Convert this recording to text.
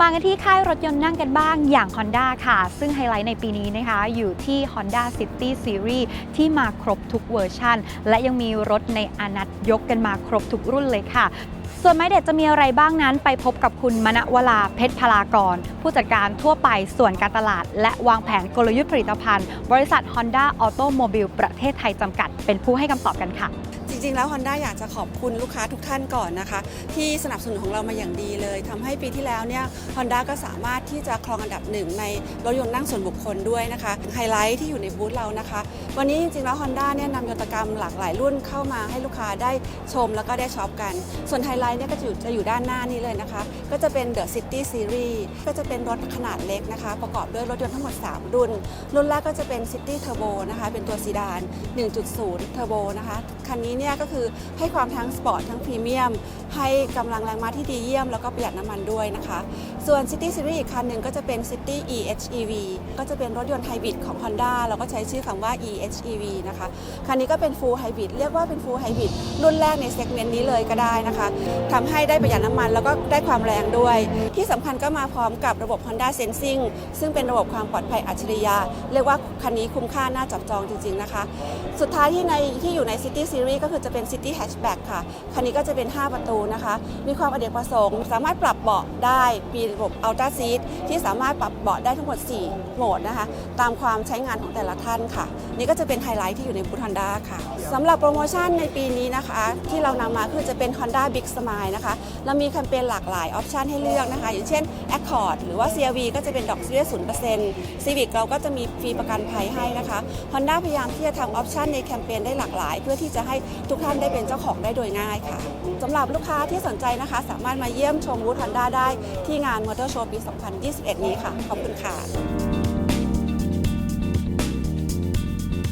มากันที่ค่ายรถยนต์นั่งกันบ้างอย่าง Honda ค่ะ ซึ่งไฮไลท์ในปีนี้นะคะอยู่ที่ Honda City Series ที่มาครบทุกเวอร์ชันและยังมีรถในอนัตยกกันมาครบทุกรุ่นเลยค่ะ ส่วนไม้เด็ดจะมีอะไรบ้างนั้น ไปพบกับคุณมณวราเพชรพลากร ผู้จัดการทั่วไปส่วนการตลาด และวางแผนกลยุทธ์ผลิตภัณฑ์ บริษัท Honda Automobile ประเทศไทยจำกัด เป็นผู้ให้คำตอบกันค่ะ ริงๆ แล้ว Honda อยากจะขอบคุณลูกค้าทุกท่านก่อนนะคะ ที่สนับสนุนของเรามาอย่างดีเลยทำให้ปีที่แล้วเนี่ย Honda ก็สามารถที่จะครองอันดับหนึ่งในรถยนต์นั่งส่วนบุคคลด้วยนะคะไฮไลท์ที่อยู่ในบูธเรานะคะ วันนี้จริงๆ แล้ว Honda เนี่ยนำยนตกรรมหลากหลายรุ่นเข้ามาให้ลูกค้าได้ชมแล้วก็ได้ช็อปกัน ส่วนไฮไลท์เนี่ยก็จะอยู่จะอยู่ด้านหน้านี้เลยนะคะ ก็จะเป็น The City Series ก็จะเป็นรถขนาดเล็กนะคะ ประกอบด้วยรถยนต์ทั้งหมด 3 รุ่น รุ่นแรกก็จะเป็น City Turbo นะคะเป็นตัวซีดาน 1.0 Turbo นะคะคันนี้เนี่ยก็คือให้ความทั้งสปอร์ตทั้งพรีเมียม ให้กำลังแรงม้าที่ดีเยี่ยม แล้วก็ประหยัดน้ำมันด้วยนะคะ ส่วน City Series อีกคันหนึ่งก็จะเป็น City EHEV ก็จะเป็นรถยนต์ไฮบริดของ Honda เราก็ใช้ชื่อคำว่า EHEV นะคะ คันนี้ก็เป็น Full Hybrid เรียกว่าเป็น Full Hybrid รุ่นแรกในเซกเมนต์นี้เลยก็ได้นะคะทำให้ได้ประหยัดน้ำมันแล้วก็ได้ความแรงด้วย ที่สำคัญก็มาพร้อมกับระบบ Honda Sensing ซึ่งเป็นระบบความปลอดภัยอัจฉริยะเรียกว่าคันนี้คุ้มค่าน่าจับจองจริงๆนะคะ สุดท้ายที่ในที่อยู่ใน City Series ก็คือจะเป็น City Hatchback ค่ะ คันนี้ก็จะเป็น 5 ประตูนะคะ มีความอเนกประสงค์ สามารถปรับเบาะได้มีระบบ Ultra Seat ที่สามารถปรับเบาะได้ทั้งหมด 4 โหมดนะคะ ตามความใช้งานของแต่ละท่านค่ะ นี่ก็จะเป็นไฮไลท์ที่อยู่ในบูธ Honda ค่ะสำหรับโปรโมชั่นในปีนี้นะคะ ที่เรานำมาคือจะเป็น Honda Big Smile นะคะ เรามีแคมเปญหลากหลายออปชันให้เลือกนะคะ อย่างเช่น Accord หรือว่า CRV ก็จะเป็นดอกเบี้ย0% Civic เราก็จะมีฟรีประกันภัยให้นะคะ Honda พยายามที่จะทำออปชันในแคมเปญได้หลากหลาย เพื่อที่จะให้ทุกท่านได้เป็นเจ้าของได้โดยง่ายค่ะสำหรับลูกค้าที่สนใจนะคะ สามารถมาเยี่ยมชมบูธ Honda ได้ที่งานมอเตอร์โชว์ปี 2021 นี้ค่ะ ขอบคุณค่ะ